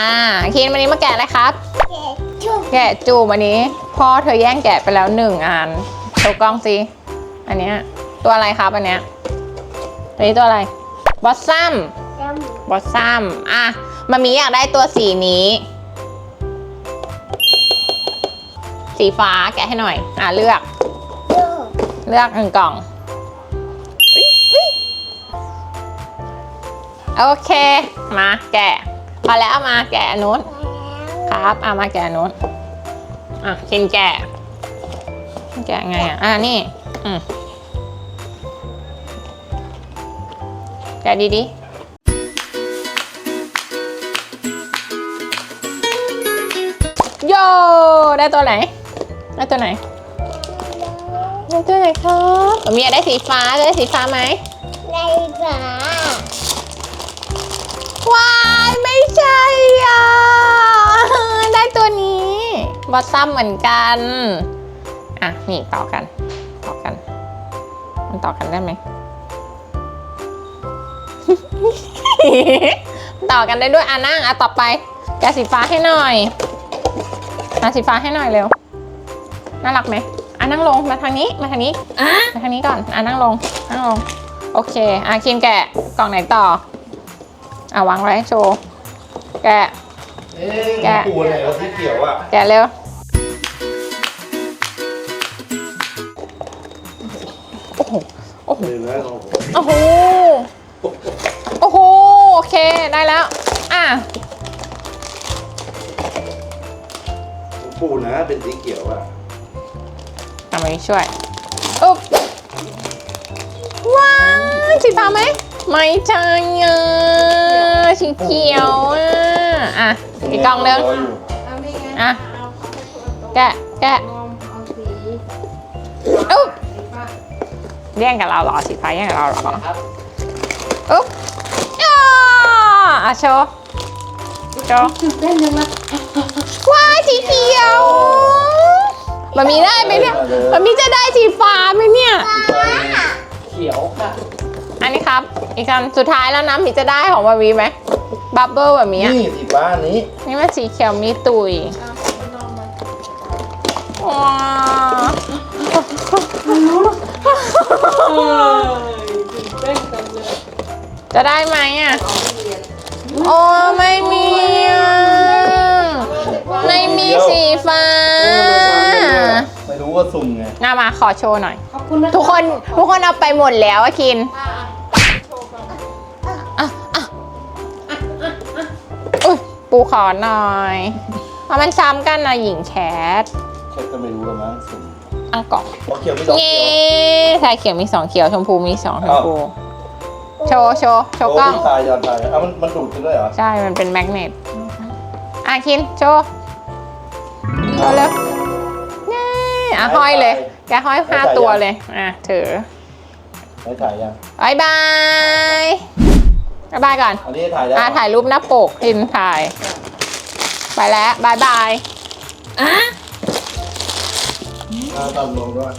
อ่าคินวันนี้มาแกะอะไรครับเจ็ดจุกแกะจูบอันนี้ พ่อเธอแย่งแกะไปแล้วหนึ่งอันโชว์กล้องสิอันเนี้ยตัวอะไรครับอันเนี้ยตัวนี้ตัวอะไรบอสซัมจบอสซัมอะมามีอยากได้ตัวสีนี้ สีฟ้าแกะให้หน่อย อะเลือกำจุกเลือกหนึ่งกล่องอุ๊ยอุ๊ยโอเค มาแกะ พอแล้วเอามาแกะอันนู้นครับเอามาแกะอันนู้นอะกินแกะแกะไงอะอะนี่อืมแกะดีๆโยได้ตัวไหน ได้ตัวไหนได้ตัวไหนครับมีอยากได้สีฟ้าจะได้สีฟ้าไหมในฝา ว้ายไม่ใช่อะ ได้ตัวนี้บอสซัมเหมือนกัน อะ นี่ต่อกัน ต่อกัน มันต่อกันได้ไหม ต่อกันได้ด้วยอะนั่งอะต่อไปแกะสีฟ้าให้หน่อยมาสีฟ้าให้หน่อยเร็ว น่ารักไหมอะนั่งลง มาทางนี้ มาทางนี้ มาทางนี้ก่อน อะนั่งลง นั่งลง โอเค อะคิมแกะ กล่องไหนต่อ อะวางไว้โชว์ แกะ เอ๊ะแกะปูไหนวะสีเขียวอะแกะเร็ว โอ้โห โอ้โหเห็นแล้วโอ้โห โอ้โห โอเค ได้แล้ว อะ ปูนะเป็นสีเขียวอะทำมาช่วย อุ๊บ ว้าวสีฟ้าไหม ไม่ใช่อะ สีเขียวอะอะอีกกล่องหนึงรอยู่เอาไม่งั้นอะเอาเข้าไปคนละตัวแกะแกะงอมเอาสีอุ๊บสีฟ้าแย่งกับเราเหรอสีฟ้าแย่งกับเราเหรออุ๊บอ้าอะโชว์โชว์ตื่นเต้นจังเลยว้ายสีเขียวมันมีได้ไหมเนี่ยมันมีจะได้สีฟ้าไหมเนี่ยเขียวค่ะอันนี้ ครับ อีกคำสุดท้ายแล้วนะมีจะได้ของมาวีไหมบับเบิ้ลแบบนี้อะนี่สีฟ้าอันนี้ นี่มันสีเขียวมีตุยเอาไปลองมาว้าวเอ้ยตื่นเต้นจังเลยจะได้ไหมอะเอาเรียนโอ้ไม่มีอะไม่มีสีฟ้า ไม่รู้ว่าสุ่มไง น่ามาขอโชว์หน่อยขอบคุณนะทุกคนทุกคนเอาไปหมดแล้วอะคิน ปูขอหน่อย เพราะมันซ้ำกันนะหญิงแคทเช็คก็ไม่รู้แล้วมั้งสุ่มอังกล่องเพราะเขียวไม่สองเย้เขียวใช่เขียวมีสองเขียวชมพูมีสองชมพู โชว์โชว์โชว์กล้องโตายยอนตายเอามันมันดูดกันด้วยเหรอใช่ มันเป็นแมกเนตอะคินโชว์โชว์เร็วเย้อะห้อยเลย แกห้อยห้าตัวเลย อะถือไม่ถ่ายยัง บายบาย บายบายก่อน อันนี้ถ่ายได้อะถ่ายรูปหน้าปกคินถ่าย ไปแล้วบายบาย อ่าตามลงด้วย